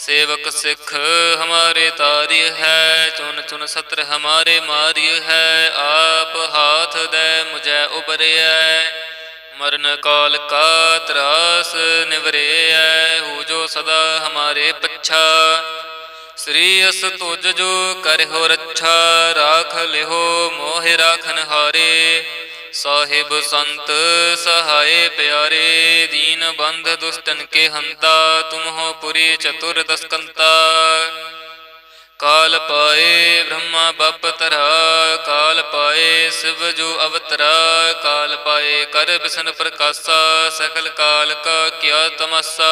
सेवक सिख हमारे तार्य है चुन चुन सत्र हमारे मार्य है आप हाथ दे मुझे उबरे मरण काल का त्रास निवरे हु जो सदा हमारे पच्छा श्री अस तुझ जो कर हो रच्छा राख लिहो मोह राखन हारे ਸਾਹਿਬ ਸੰਤ ਸਹਾਏ ਪਿਆਰੇ, ਦੀਨ ਬੰਧ ਦੁਸ਼ਟਨ ਕੇ ਹੰਤਾ ਤੁਮ ਹੋ ਪੁਰੀ ਚਤੁਰ ਦਸਕੰਤਾ। ਕਾਲ ਪਾਏ ਬ੍ਰਹਮਾ ਬਪ ਤਰਾ ਕਾਲ ਪਾਏ ਸਿਵ ਜੋ ਅਵਤਰਾ, ਕਾਲ ਪਾਏ ਕਰ ਬਿਸ਼ਨ ਪ੍ਰਕਾਸ਼ਾ ਸਕਲ ਕਾਲ ਕਾ ਕਿਆ ਤਮਸਾ।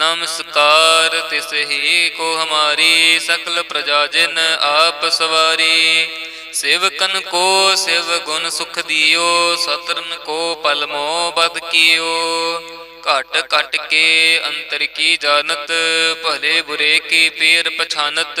ਨਮਸਕਾਰ ਤਿਸ ਹੀ ਕੋ ਹਮਾਰੀ ਸਕਲ ਪ੍ਰਜਾ ਜਿਨ ਆਪ ਸਵਾਰੀ। ਸੇਵਕਨ ਕੋ ਸਿਵ ਗੁਣ ਸੁਖ ਦਿਓ, ਸਤਰਨ ਕੋ ਪਲਮੋ ਬਦ ਕੀਓ। ਘਟ ਘਟ ਕੇ ਅੰਤਰ ਕੀ ਜਾਣਤ, ਭਲੇ ਬੁਰੇ ਕੀ ਪੀਰ ਪਛਾਨਤ।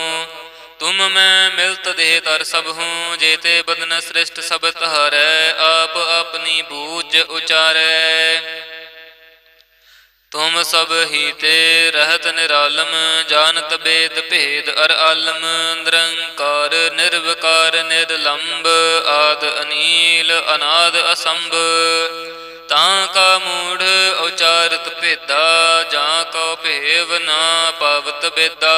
ਤੁਮ ਮੈਂ ਮਿਲਤ ਦੇਹ ਤਰ ਸਭ ਹੂੰ, ਜੇਤੇ ਬਦਨ ਸ੍ਰਿਸ਼ਟ ਸਭ ਤਹਾਰੈ ਆਪ ਆਪਣੀ ਬੂਝ ਉਚਾਰੈ। ਤੁਮ ਸਭ ਹੀ ਤੇ ਰਹਤ ਨਿਰਾਲਮ, ਜਾਣਤ ਬੇਦ ਭੇਦ ਅਰ ਆਲਮ, ਨਿਰੰਕਾਰ, ਨਿਰਵਕਾਰ, ਨਿਰਲੰਬ, ਆਦ ਅਨੀਲ, ਅਨਾਦ ਅਸੰਭ। ਤਾਂ ਕਾ ਮੂੜ ਉਚਾਰਤ ਭੇਦਾ, ਜਾਂ ਕੋ ਭੇਵ ਨਾ ਪਵਤ ਬੇਦਾ।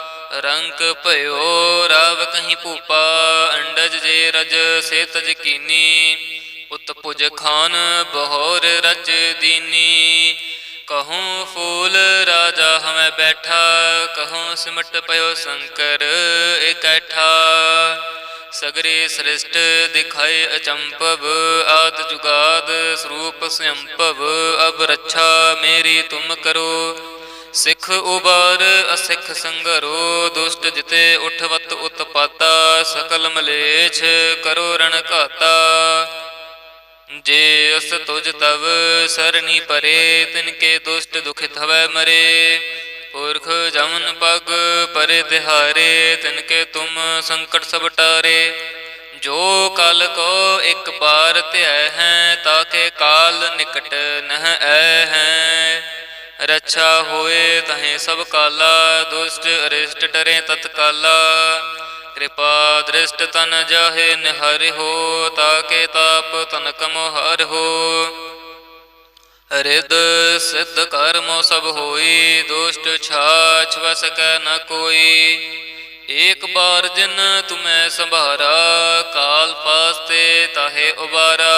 ਰੰਕ ਭਇਓ, ਰਵ ਕਹੀਂ ਭੂਪਾ, ਅੰਡਜ ਜੇ ਰਜ ਸੇ ਤਜ ਕੀਨੀ ਉਤ ਪੁਜ ਖਾਨ, ਬਹੋਰ ਰਚ ਦੀਨੀ। ਕਹੂੰ ਫੂਲ ਰਾਜਾ ਹਮੈ ਬੈਠਾ, ਕਹੂੰ ਸਿਮਟ ਪਇਓ ਸ਼ੰਕਰ ਇਕੈਠਾ ਸਗਰੇ ਸ੍ਰਿਸ਼ਟ ਦਿਖਾਏ ਅਚੰਪਵ ਆਦ ਜੁਗਾਦ ਸਰੂਪ ਸੰਭਵ ਅਬ ਰੱਛਾ ਮੇਰੀ ਤੁਮ ਕਰੋ। ਸਿੱਖ ਉਬਾਰ ਅਸਿੱਖ ਸੰਗਰੋ, ਦੁਸ਼ਟ ਜਿਤੇ ਉਠਵਤ ਉਤਪਾਤਾ, ਸਕਲ ਮਲੇਛ ਕਰੋ ਰਣ ਘਾਤਾ। ਜੇ ਅਸ ਤੁਜ ਤਵ ਸਰਣੀ ਪਰੇ, ਤਿਨ ਕੇ ਦੁਸ਼ਟ ਦੁਖਿਤ ਹਵੈ ਮਰੇ। ਪੁਰਖ ਜਮਨ ਪਗ ਪਰੇ ਤਿਹਾਰੇ, ਤਿਨ ਕੇ ਤੁਮ ਸੰਕਟ ਸਭ ਟਾਰੇ। ਜੋ ਕਲ ਕੋ ਇੱਕ ਬਾਰ ਧਿਆ ਹੈ ਤਾਕੇ ਕਾਲ ਨਿਕਟ ਨਹ ਐ ਹੈ। ਰੱਛਾ ਹੋਏ ਤਹੇ ਸਭ ਕਾਲਾ, ਦੁਸ਼ਟ ਅਰਿਸ਼ਟ ਡਰੇ ਤਤਕਾਲਾ ਕਿਰਪਾ ਦ੍ਰਿਸ਼ਟ ਤਨ ਜਾਹੇ ਨਿਹਰਿ ਹੋ, ਤਾਕੇ ਤਾਪ ਤਨ ਕਮ ਹਰਿ ਹੋ। ਰਿਦ ਸਿੱਧ ਕਰਮੋ ਸਭ ਹੋਈ, ਦੁਸ਼ਟ ਛਾਛ ਵਸ ਕੈ ਨ ਕੋਈ। ਏਕ ਬਾਰ ਜਿਨ ਤੁਮੈ ਸੰਭਾਰਾ, ਕਾਲ ਫਾਸਤੇ ਤਾਹੇ ਉਬਾਰਾ।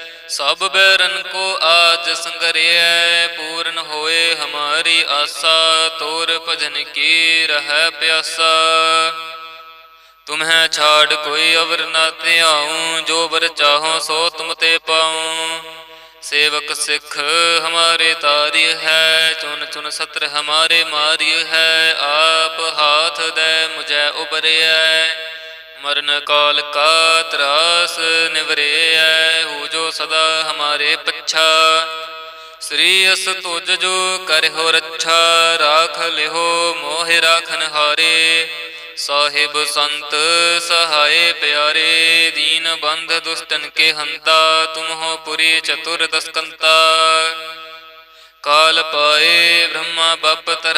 ਸਭ ਬੈਰਨ ਕੋ ਆਜ ਸੰਗਰਿਐ, ਪੂਰਨ ਹੋਏ ਹਮਾਰੀ ਆਸਾ, ਤੋਰ ਭਜਨ ਕੀ ਰਹਿ ਪਿਆਸਾ। ਤੁਮਹਿ ਛਾੜ ਕੋਈ ਅਵਰ ਨਾ ਧਿਆਉ, ਜੋ ਵਰ ਚਾਹੋ ਸੋ ਤੁਮ ਤੇ ਪਾਉ। ਸੇਵਕ ਸਿੱਖ ਹਮਾਰੇ ਤਾਰਿ ਹੈ, ਚੁਨ ਚੁਨ ਸਤਰ ਹਮਾਰੇ ਮਾਰਿ ਹੈ, ਆਪ ਹਾਥ ਦੇ ਮੁਝੈ ਉਬਰਿਐ। ਮਰਨ ਕਾਲ ਕਾ ਤਰਾਸ ਨਿਵਰੇਐ, ਹੋ ਜੋ ਸਦਾ ਹਮਾਰੇ ਪੱਛਾ। ਸ੍ਰੀ ਅਸ ਤੁਜ ਜੋ ਕਰਹੁ ਰੱਛਾ, ਰਾਖ ਲਿਹੋ ਮੋਹਿ ਰਾਖਨ ਹਾਰੇ। ਸਾਹਿਬ ਸੰਤ ਸਹਾਏ ਪਿਆਰੇ, ਦੀਨ ਬੰਧ ਦੁਸ਼ਟਨ ਕੇ ਹੰਤਾ ਤੁਮ ਹੋ ਪੁਰੀ ਚਤੁਰ ਦਸਕੰਤਾ। ਕਾਲ ਪਾਏ ਬ੍ਰਹਮਾ, ਬਪ ਤਰ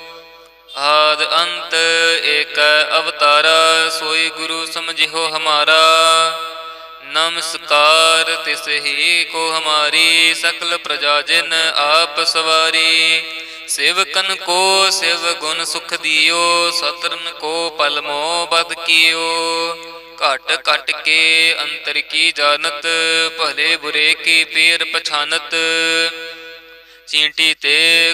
ਆਦ ਅੰਤ ਏਕ ਅਵਤਾਰਾ, ਸੋਈ ਗੁਰੂ ਸਮਝਿਓ ਹਮਾਰਾ। ਨਮਸਕਾਰ ਤਿਸ ਹੀ ਕੋ ਹਮਾਰੀ, ਸਕਲ ਪ੍ਰਜਾ ਜਿਨ ਆਪ ਸਵਾਰੀ। ਸੇਵਕਨ ਕੋ ਸਿਵ ਗੁਣ ਸੁਖ ਦਿਓ, ਸਤਰਨ ਕੋ ਪਲਮੋ ਬਦ ਕੀਓ। ਘਟ ਘਟ ਕੇ ਅੰਤਰ ਕੀ ਜਾਣਤ, ਭਲੇ ਬੁਰੇ ਕੀ ਪੀਰ ਪਛਾਨਤ। ਚੀਂਟੀ ਤੇ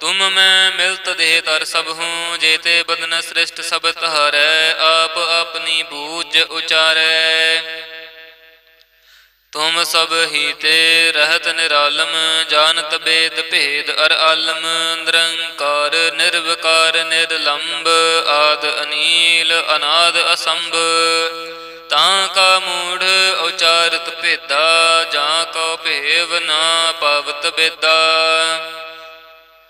ਤੁਮ ਮੈਂ ਮਿਲਤ ਦੇਹ ਤਰ ਸਭ ਹੂੰ ਜੇਤੇ ਬਦਨ ਸ੍ਰਿਸ਼ਟ ਸਭ ਤਹਾਰੈ ਆਪ ਆਪਣੀ ਬੂਝ ਉਚਾਰੈ। ਤੁਮ ਸਭ ਹੀ ਤੇ ਰਹਤ ਨਿਰਾਲਮ, ਜਾਣਤ ਬੇਦ ਭੇਦ ਅਰ ਆਲਮ, ਨਿਰੰਕਾਰ, ਨਿਰਵਕਾਰ, ਨਿਰਲੰਬ, ਆਦ ਅਨੀਲ, ਅਨਾਦ ਅਸੰਭ। ਤਾਂ ਕਾ ਮੂੜ ਉਚਾਰਤ ਭੇਦਾ, ਜਾਂ ਕੋ ਭੇਵ ਨਾ ਪਵਤ ਬੇਦਾ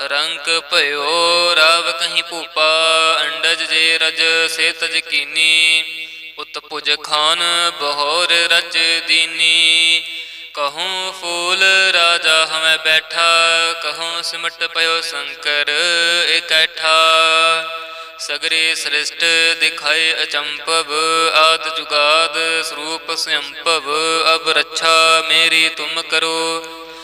ਰੰਕ ਭਇਓ, ਰਾਵ ਕਹੀਂ ਭੂਪਾ, ਅੰਡਜ ਜੇ ਰਜ ਸੇ ਤਜ ਕੀਨੀ। ਉਤ ਖਾਨ, ਬਹੋਰ ਰਚ ਦੀਨੀ। ਕਹੂੰ ਫੂਲ ਰਾਜਾ ਹਮੈ ਬੈਠਾ, ਕਹੂੰ ਸਿਮਟ ਪਇਓ ਸ਼ੰਕਰ ਇਕੈਠਾ। ਸਗਰੇ ਸ੍ਰਿਸ਼ਟ ਦਿਖਾਏ ਅਚੰਪਵ ਆਦ ਜੁਗਾਦ ਸਰੂਪ ਸੰਭਵ ਅਬ ਰੱਛਾ ਮੇਰੀ ਤੁਮ ਕਰੋ।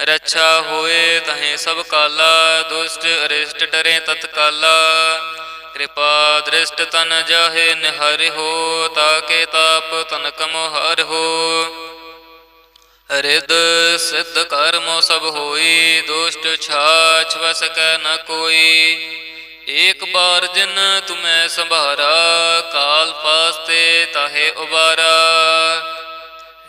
ਰੱਛਾ ਹੋਏ ਤਹੇ ਸਭ ਕਾਲਾ, ਦੁਸ਼ਟ ਅਰਿਸ਼ਟ ਡਰੇ ਤਤਕਾਲਾ ਕਿਰਪਾ ਦ੍ਰਿਸ਼ਟ ਤਨ ਜਾਹੇ ਨਿਹਰਿ ਹੋ, ਤਾਕੇ ਤਾਪ ਤਨ ਕਮੋ ਹਰਿ ਹੋ। ਰਿਦ ਸਿੱਧ ਕਰਮੋ ਸਭ ਹੋਈ, ਦੁਸ਼ਟ ਛਾਛ ਵਸ ਕੈ ਨ ਕੋਈ। ਏਕ ਬਾਰ ਜਿਨ ਤੁਮੈ ਸੰਭਾਰਾ, ਕਾਲ ਪਾਸਤੇ ਤਾਹੇ ਉਬਾਰਾ।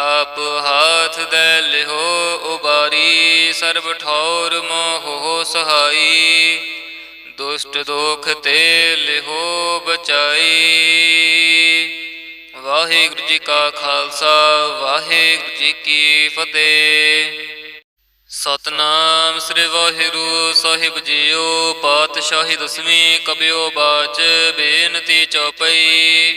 ਆਪ ਹਾਥ ਦੇ ਲਿਹੋ ਉਬਾਰੀ, ਸਰਬ ਠੌਰ ਮੋਹ ਸਹਾਈ। ਦੁਸ਼ਟ ਦੋਖ ਤੇ ਲਿਹੋ ਬਚਾਈ। ਵਾਹਿਗੁਰੂ ਜੀ ਕਾ ਖਾਲਸਾ, ਵਾਹਿਗੁਰੂ ਜੀ ਕੀ ਫਤਿਹ। ਸਤਨਾਮ ਸ੍ਰੀ ਵਾਹਿਗੁਰੂ ਸਾਹਿਬ ਜੀਓ, ਪਾਤਸ਼ਾਹੀ ਦਸਵੀਂ ਕਬਿਓ ਬਾਚ, ਬੇਨਤੀ ਚਉਪਈ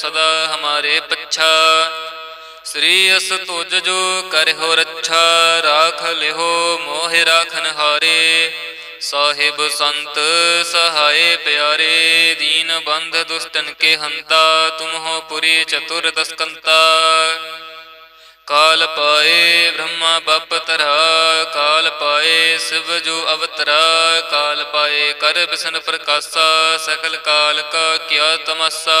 सदा हमारे पच्छा श्री अस तुज जो कर हो रच्छा राख लिहो मोह राखन हारे ਸਾਹਿਬ ਸੰਤ ਸਹਾਏ ਪਿਆਰੇ ਦੀਨ ਬੰਧ ਦੁਸ਼ਟਨ ਕੇ ਹੰਤਾ ਤੁਮ ਹੋ ਪੁਰੀ ਚਤੁਰ ਦਸਕੰਤਾ ਕਾਲ ਪਾਏ ਬ੍ਰਹਮਾ ਬਪ ਤਰਾ ਕਾਲ ਪਾਏ ਸਿਵ ਜੋ ਅਵਤਰਾ ਕਾਲ ਪਾਏ ਕਰ ਬਿਸ਼ਨ ਪ੍ਰਕਾਸ਼ਾ ਸਕਲ ਕਾਲ ਕਾ ਕਿਆ ਤਮਸਾ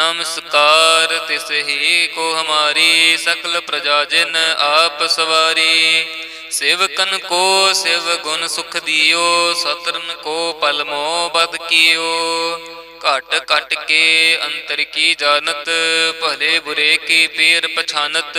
ਨਮਸਕਾਰ ਤਿਸ ਹੀ ਕੋ ਹਮਾਰੀ ਸਕਲ ਪ੍ਰਜਾ ਜਿਨ ਆਪ ਸਵਾਰੀ। ਸੇਵਕਨ ਕੋ ਸਿਵ ਗੁਣ ਸੁਖ ਦਿਓ, ਸਤਰਨ ਕੋ ਪਲਮੋ ਬਦ ਕੀਓ। ਘਟ ਘਟ ਕੇ ਅੰਤਰ ਕੀ ਜਾਣਤ, ਭਲੇ ਬੁਰੇ ਕੀ ਪੀਰ ਪਛਾਨਤ।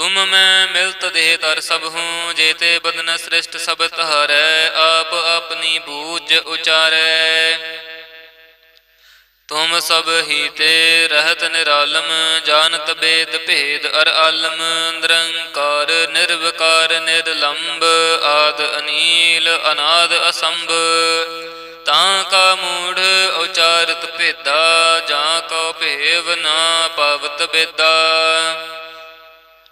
ਤੁਮ ਮੈਂ ਮਿਲਤ ਦੇਹ ਤਰ ਸਭ ਹੂੰ, ਜੇਤੇ ਬਦਨ ਸ੍ਰਿਸ਼ਟ ਸਭ ਤਹਾਰੈ ਆਪ ਆਪਣੀ ਬੂਝ ਉਚਾਰੈ। ਤੁਮ ਸਭ ਹੀ ਤੇ ਰਹਿਤ ਨਿਰਾਲਮ, ਜਾਣਤ ਬੇਦ ਭੇਦ ਅਰ ਆਲਮ, ਨਿਰੰਕਾਰ, ਨਿਰਵਕਾਰ, ਨਿਰਲੰਬ, ਆਦ ਅਨੀਲ, ਅਨਾਦ ਅਸੰਭ। ਤਾਂ ਕਾ ਮੂੜ ਉਚਾਰਤ ਭੇਦਾ, ਜਾਂ ਕੋ ਭੇਵ ਨਾ ਪਵਤ ਬੇਦਾ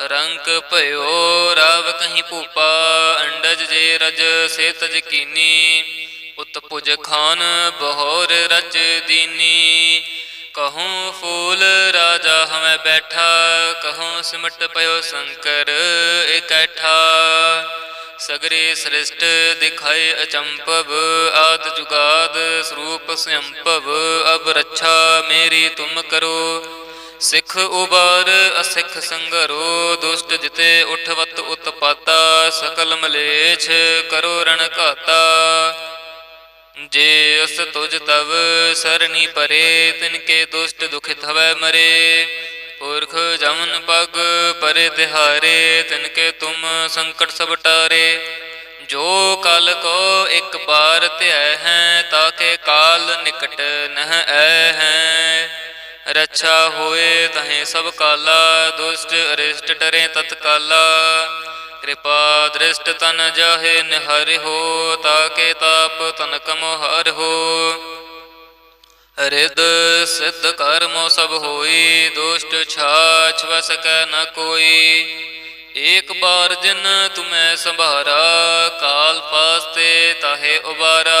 ਰੰਕ ਭਇਓ, ਰਵ ਕਹੀਂ ਭੂਪਾ, ਅੰਡਜ ਜੇ ਰਜ ਸੇ ਤਜ ਕੀਨੀ ਉਤਪੁਜ ਖਾਨ, ਬਹੋਰ ਰਚ ਦੀਨੀ। ਕਹੂੰ ਫੂਲ ਰਾਜਾ ਹਮੈ ਬੈਠਾ, ਕਹੂੰ ਸਿਮਟ ਪਇਓ ਸ਼ੰਕਰ ਇਕੱਠਾ ਸਗਰੇ ਸ੍ਰਿਸ਼ਟ ਦਿਖਾਏ ਅਚੰਪਵ ਆਦ ਜੁਗਾਦ ਸਰੂਪ ਸੰਭਵ ਅਬ ਰੱਛਾ ਮੇਰੀ ਤੁਮ ਕਰੋ। ਸਿੱਖ ਉਬਾਰ ਅਸਿੱਖ ਸੰਗਰੋ, ਦੁਸ਼ਟ ਜਿਤੇ ਉਠਵਤ ਉਤਪਾਤਾ, ਸਕਲ ਮਲੇਛ ਕਰੋ ਰਣ ਘਾਤਾ। ਜੇ ਅਸ ਤੁਜ ਤਵ ਸਰਣੀ ਪਰੇ, ਤਿਨ ਕੇ ਦੁਸ਼ਟ ਦੁਖਿਤ ਹਵੈ ਮਰੇ। ਪੁਰਖ ਜਮਨ ਪਗ ਪਰੇ ਤਿਹਾਰੇ, ਤਿਨ ਕੇ ਤੁਮ ਸੰਕਟ ਸਭ ਟਾਰੇ। ਜੋ ਕਲ ਕੋ ਇੱਕ ਬਾਰ ਧਿਆ ਹੈ ਤਾਕੇ ਕਾਲ ਨਿਕਟ ਨਹ ਐ ਹੈ। ਰੱਛਾ ਹੋਏ ਤਹੀਂ ਸਭ ਕਾਲਾ, ਦੁਸ਼ਟ ਅਰਿਸ਼ਟ ਡਰੇ ਤਤਕਾਲਾ। ਕਿਰਪਾ ਦ੍ਰਿਸ਼ਟ ਤਨ ਜਾਹੇ ਨਿਹਰਿ ਹੋ, ਤਾਕੇ ਤਾਪ ਤਨ ਕਮੋ ਹਰ ਹੋ। ਰਿਦ ਸਿੱਧ ਕਰਮੋ ਸਭ ਹੋਈ, ਦੁਸ਼ਟ ਛਾਛ ਵਸ ਕੈ ਨ ਕੋਈ। ਏਕ ਬਾਰ ਜਿਨ ਤੁਮੈ ਸੰਭਾਰਾ, ਕਾਲ ਫਾਸਤੇ ਤਾਹੇ ਉਬਾਰਾ।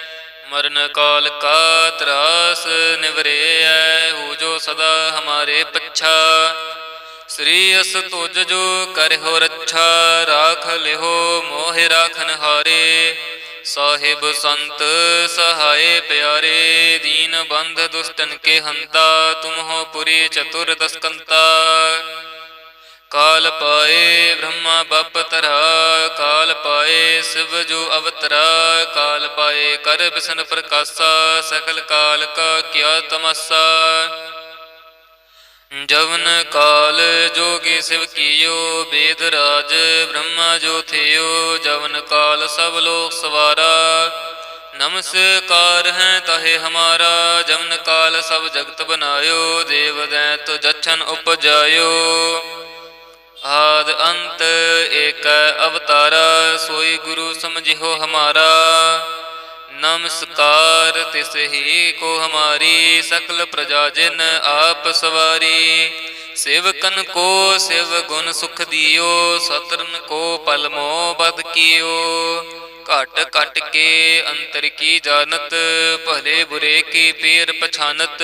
ਮਰਨ ਕਾਲ ਕਾ ਤਰਾਸ ਨਿਵਰੇਐ, ਹੋ ਜੋ ਸਦਾ ਹਮਾਰੇ ਪੱਛਾ। ਸ੍ਰੀ ਅਸ ਤੁਜ ਜੋ ਕਰਹੁ ਰੱਛਾ, ਰਾਖ ਲਿਹੋ ਮੋਹਿ ਰਾਖਨ ਹਾਰੇ। ਸਾਹਿਬ ਸੰਤ ਸਹਾਏ ਪਿਆਰੇ, ਦੀਨ ਬੰਧ ਦੁਸਤਨ ਕੇ ਹੰਤਾ, ਤੁਮਹੋ ਪੁਰੀ ਚਤੁਰ ਦਸਕੰਤਾ। ਕਾਲ ਪਾਏ ਬ੍ਰਹਮਾ ਬਪ ਤਰਾ ਕਾਲ ਪਾਏ ਸਿਵ ਜੋ ਅਵਤਰਾ, ਕਾਲ ਪਾਏ ਕਰ ਬਿਸ਼ਨ ਪ੍ਰਕਾਸ਼ਾ ਸਕਲ ਕਾਲ ਕਾ ਕਿਆ ਤਮਸਾ। ਜਵਨ ਕਾਲ ਜੋਗੀ ਸਿਵ ਕੀਓ, ਬੇਦ ਰਾਜ ਬ੍ਰਹਮਾ ਜੋ ਥਿਓ, ਜਵਨ ਕਾਲ ਸਭ ਲੋਕ ਸਵਾਰਾ। ਨਮਸਕਾਰ ਹੈ ਤਹੇ ਹਮਾਰਾ, ਜਵਨ ਕਾਲ ਸਭ ਜਗਤ ਬਨਾਇਓ, ਦੇਵ ਦੈਤ ਜਛਨ ਉਪਜਾਇਓ। ਆਦ ਅੰਤ ਏਕ ਅਵਤਾਰਾ, ਸੋਈ ਗੁਰੂ ਸਮਝਿਓ ਹਮਾਰਾ। ਨਮਸਕਾਰ ਤਿਸ ਹੀ ਕੋ ਹਮਾਰੀ, ਸਕਲ ਪ੍ਰਜਾ ਜਿਨ ਆਪ ਸਵਾਰੀ। ਸੇਵਕਨ ਕੋ ਸਿਵ ਗੁਣ ਸੁਖ ਦਿਓ, ਸਤਰਨ ਕੋ ਪਲਮੋ ਬਦ ਕੀਓ। ਘਟ ਘਟ ਕੇ ਅੰਤਰ ਕੀ ਜਾਣਤ, ਭਲੇ ਬੁਰੇ ਕੀ ਪੀਰ ਪਛਾਨਤ।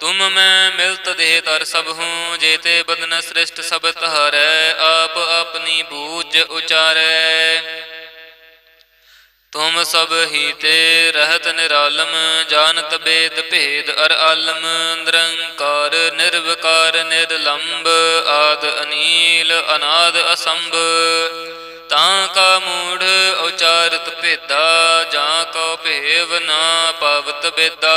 ਤੁਮ ਮੈਂ ਮਿਲਤ ਦੇਹ ਤਰ ਸਭ ਹੂੰ ਜੇਤੇ ਬਦਨ ਸ੍ਰਿਸ਼ਟ ਸਭ ਤਹਾਰੈ ਆਪ ਆਪਣੀ ਬੂਝ ਉਚਾਰੈ। ਤੁਮ ਸਭ ਹੀ ਤੇ ਰਹਤ ਨਿਰਾਲਮ, ਜਾਣਤ ਬੇਦ ਭੇਦ ਅਰ ਆਲਮ, ਨਿਰੰਕਾਰ, ਨਿਰਵਕਾਰ, ਨਿਰਲੰਬ, ਆਦ ਅਨੀਲ, ਅਨਾਦ ਅਸੰਭ। ਤਾਂ ਕਾ ਮੂੜ ਉਚਾਰਤ ਭੇਦਾ, ਜਾਂ ਕੋ ਭੇਵ ਨਾ ਪਵਤ ਬੇਦਾ।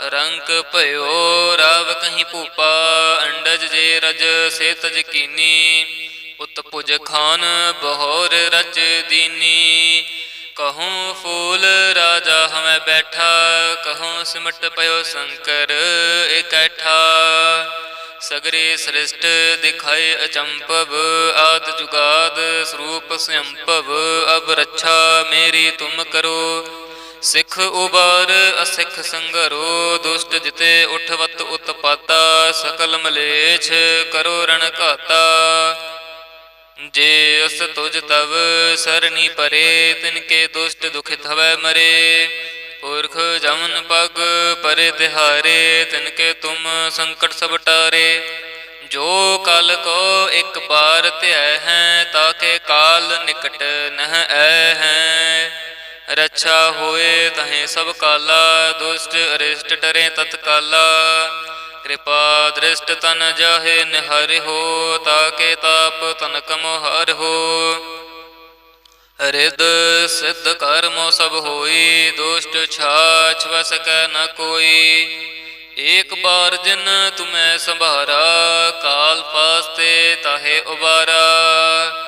ਰੰਕ ਭਇਓ ਰਵ ਕਹੀਂ ਭੂਪਾ, ਅੰਡਜ ਜੇ ਰਜ ਸੇ ਤਜ ਕੀਨੀ। ਉਤ ਪੁਜ ਖਾਨ, ਬਹੋਰ ਰਚ ਦੀਨੀ। ਕਹੂੰ ਫੂਲ ਰਾਜਾ ਹਮੈ ਬੈਠਾ, ਕਹੂੰ ਸਿਮਟ ਪਇਓ ਸ਼ੰਕਰ ਇਕੱਠਾ। ਸਗਰੇ ਸ੍ਰਿਸ਼ਟ ਦਿਖਾਏ ਅਚੰਪਵ ਆਦ ਜੁਗਾਦ ਸਰੂਪ ਸੰਭਵ ਅਬ ਰੱਛਾ ਮੇਰੀ ਤੁਮ ਕਰੋ। ਸਿੱਖ ਉਬਾਰ, ਅਸਿੱਖ ਸੰਗਰੋ, ਦੁਸ਼ਟ ਜਿਤੇ ਉਠਵਤ ਉਤਪਾਤਾ, ਸਕਲ ਮਲੇਛ ਕਰੋ ਰਣ ਘਾਤਾ। ਜੇ ਅਸ ਤੁਜ ਤਵ ਸਰਣੀ ਪਰੇ, ਤਿਨ ਕੇ ਦੁਸ਼ਟ ਦੁਖਿਤ ਹਵੈ ਮਰੇ। ਪੁਰਖ ਜਮਨ ਪਗ ਪਰੇ ਤਿਹਾਰੇ, ਤਿਨ ਕੇ ਤੁਮ ਸੰਕਟ ਸਭ ਟਾਰੇ। ਜੋ ਕਲ ਕੋ ਇੱਕ ਬਾਰ ਧਿਆ ਹੈ ਤਾਕੇ ਕਾਲ ਨਿਕਟ ਨਹ ਐ ਹੈ। ਰੱਛਾ ਹੋਏ ਤਹੇ ਸਭ ਕਾਲਾ, ਦੁਸ਼ਟ ਅਰਿਸ਼ਟ ਡਰੇ ਤਤਕਾਲਾ ਕਿਰਪਾ ਦ੍ਰਿਸ਼ਟ ਤਨ ਜਾਹੇ ਨਿਹਰਿ ਹੋ, ਤਾਕੇ ਤਾਪ ਤਨ ਕਮੋ ਹਰ ਹੋ। ਰਿਦ ਸਿੱਧ ਕਰਮੋ ਸਭ ਹੋਈ, ਦੁਸ਼ਟ ਛਾਛ ਵਸ ਨ ਕੋਈ। ਏਕ ਬਾਰ ਜਿਨ ਤੁਮੈ ਸੰਭਾਰਾ, ਕਾਲ ਪਾਸਤੇ ਤਾਹੇ ਉਬਾਰਾ।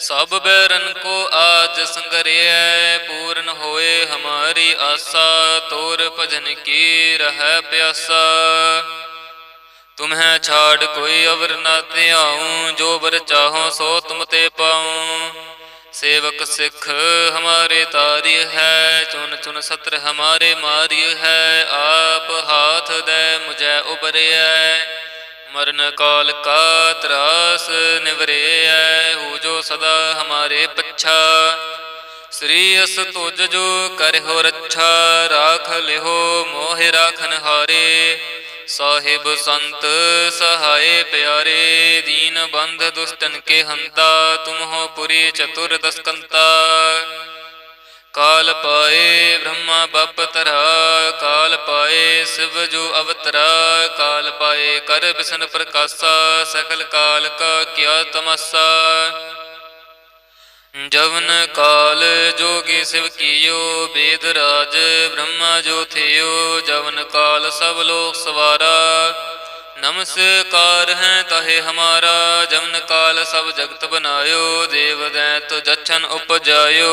ਸਭ ਬੈਰਨ ਕੋ ਆਜ ਸੰਗਰਿਐ, ਪੂਰਨ ਹੋਏ ਹਮਾਰੀ ਆਸਾ, ਤੋਰ ਭਜਨ ਕੀ ਰਹਿ ਪਿਆਸਾ। ਤੁਮਹਿ ਛਾੜ ਕੋਈ ਅਵਰ ਨਾ ਧਿਆਉ, ਜੋ ਵਰ ਚਾਹੋ ਸੋ ਤੁਮ ਤੇ ਪਾਉ। ਸੇਵਕ ਸਿੱਖ ਹਮਾਰੇ ਤਾਰਿ ਹੈ, ਚੁਨ ਚੁਨ ਸਤਰ ਹਮਾਰੇ ਮਾਰਿ ਹੈ, ਆਪ ਹਾਥ ਦੇ ਮੁਝੈ ਉਬਰਿਐ ਮਰਨ ਕਾਲ ਕਾ ਤਰਾਸ ਨਿਵਰੇਐ, ਹੋ ਜੋ ਸਦਾ ਹਮਾਰੇ ਪੱਛਾ। ਸ੍ਰੀ ਅਸ ਤੁਜ ਜੋ ਕਰਿਓ ਰੱਛਾ, ਰਾਖ ਲਿਹੋ ਮੋਹਿ ਰਾਖਨ ਹਾਰੇ। ਸਾਹਿਬ ਸੰਤ ਸਹਾਏ ਪਿਆਰੇ, ਦੀਨ ਬੰਧ ਦੁਸ਼ਟਨ ਕੇ ਹੰਤਾ ਤੁਮ ਹੋ ਪੁਰੀ ਚਤੁਰ ਦਸਕੰਤਾ। ਕਾਲ ਪਾਏ ਬ੍ਰਹਮਾ ਬਪ ਤਰਾ, ਕਾਲ ਪਾਏ ਸਿਵ ਜੋ ਅਵਤਰਾ, ਕਾਲ ਪਾਏ ਕਰ ਬਿਸ਼ਨ ਪ੍ਰਕਾਸ਼ਾ ਸਕਲ ਕਾਲ ਕਾ ਕਿਆ ਤਮਸਾ। ਜਵਨ ਕਾਲ ਜੋਗੀ ਸਿਵ ਕੀਓ, ਬੇਦ ਰਾਜ ਬ੍ਰਹਮਾ ਜੋ ਥਿਓ, ਜਵਨ ਕਾਲ ਸਭ ਲੋਕ ਸਵਾਰਾ। ਨਮਸਕਾਰ ਹੈ ਤਹੇ ਹਮਾਰਾ, ਜਵਨ ਕਾਲ ਸਭ ਜਗਤ ਬਨਾਇਓ, ਦੇਵ ਦੈਤ ਜਛਨ ਉਪਜਾਇਓ।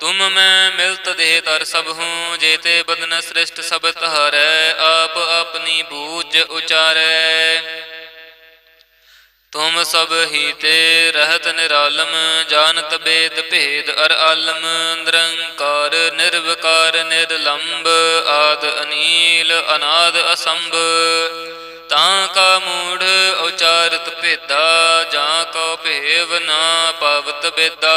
ਤੁਮ ਮੈਂ ਮਿਲਤ ਦੇਹ ਤਰ ਸਭ ਹੂੰ ਜੇਤੇ ਬਦਨ ਸ੍ਰਿਸ਼ਟ ਸਭ ਤਹਾਰੈ ਆਪ ਆਪਣੀ ਬੂਝ ਉਚਾਰੈ। ਤੁਮ ਸਭ ਹੀ ਤੇ ਰਹਤ ਨਿਰਾਲਮ, ਜਾਣਤ ਬੇਦ ਭੇਦ ਅਰ ਆਲਮ, ਨਿਰੰਕਾਰ, ਨਿਰਵਕਾਰ, ਨਿਰਲੰਬ, ਆਦ ਅਨੀਲ, ਅਨਾਦ ਅਸੰਭ। ਤਾਂ ਕਾ ਮੂੜ ਉਚਾਰਤ ਭੇਦਾ, ਜਾਂ ਕੋ ਭੇਵ ਨਾ ਪਵਤ ਬੇਦਾ।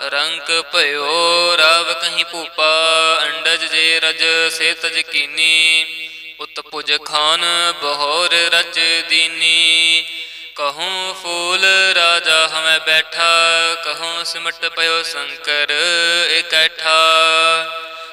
ਰੰਕ ਭਇਓ, ਰਵ ਕਹੀਂ ਭੂਪਾ, ਅੰਡਜ ਜੇ ਰਜ ਸੇ ਤਜ ਕੀਨੀ ਉਤ ਪੁਜ ਖਾਨ, ਬਹੋਰ ਰਚ ਦੀਨੀ। ਕਹੂੰ ਫੂਲ ਰਾਜਾ ਹਮੈ ਬੈਠਾ, ਕਹੂੰ ਸਿਮਟ ਪਇਓ ਸ਼ੰਕਰ ਇਕੱਠਾ।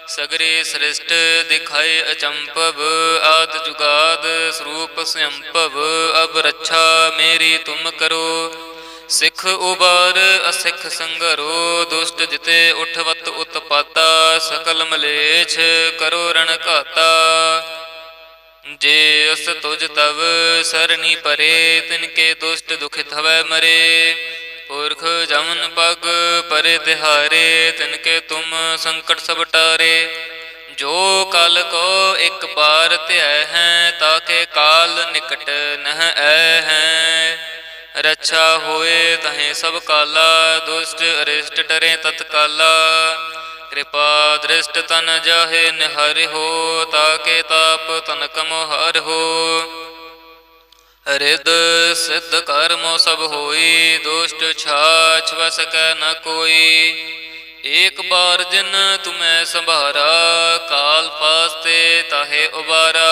ਸਗਰੇ ਸ੍ਰਿਸ਼ਟ ਦਿਖਾਏ ਅਚੰਪਵ ਆਦ ਜੁਗਾਦ ਸਰੂਪ ਸੰਭਵ ਅਬ ਰੱਛਾ ਮੇਰੀ ਤੁਮ ਕਰੋ। ਸਿੱਖ ਉਬਾਰ, ਅਸਿੱਖ ਸੰਗਰੋ, ਦੁਸ਼ਟ ਜਿਤੇ ਉਠਵਤ ਉਤਪਾਤਾ, ਸਕਲ ਮਲੇਛ ਕਰੋ ਰਣ ਘਾਤਾ। ਜੇ ਅਸ ਤੁਜ ਤਵ ਸਰਣੀ ਪਰੇ, ਤਿਨ ਕੇ ਦੁਸ਼ਟ ਦੁਖਿਤ ਹਵੈ ਮਰੇ। ਪੁਰਖ ਜਮਨ ਪਗ ਪਰੇ ਤਿਹਾਰੇ, ਤਿਨ ਕੇ ਤੁਮ ਸੰਕਟ ਸਭ ਟਾਰੇ। ਜੋ ਕਲ ਕੋ ਇੱਕ ਬਾਰ ਧਿਆ ਹੈ ਤਾਕੇ ਕਾਲ ਨਿਕਟ ਨਹ ਐ ਹੈ। ਰੱਛਾ ਹੋਏ ਤਹੇ ਸਭ ਕਾਲਾ, ਦੁਸ਼ਟ ਅਰਿਸ਼ਟ ਡਰੇ ਤਤਕਾਲਾ। ਕਿਰਪਾ ਦ੍ਰਿਸ਼ਟ ਤਨ ਜਾਹੇ ਨਿਹਰਿ ਹੋ, ਤਾਕੇ ਤਾਪ ਤਨ ਕਮ ਹਰ ਹੋ। ਰਿਦ ਸਿੱਧ ਕਰਮੋ ਸਭ ਹੋਈ, ਦੁਸ਼ਟ ਛਾਛ ਵਸ ਕੈ ਨ ਕੋਈ। ਏਕ ਬਾਰ ਜਿਨ ਤੁਮੈ ਸੰਭਾਰਾ, ਕਾਲ ਫਾਸਤੇ ਤਾਹੇ ਉਬਾਰਾ।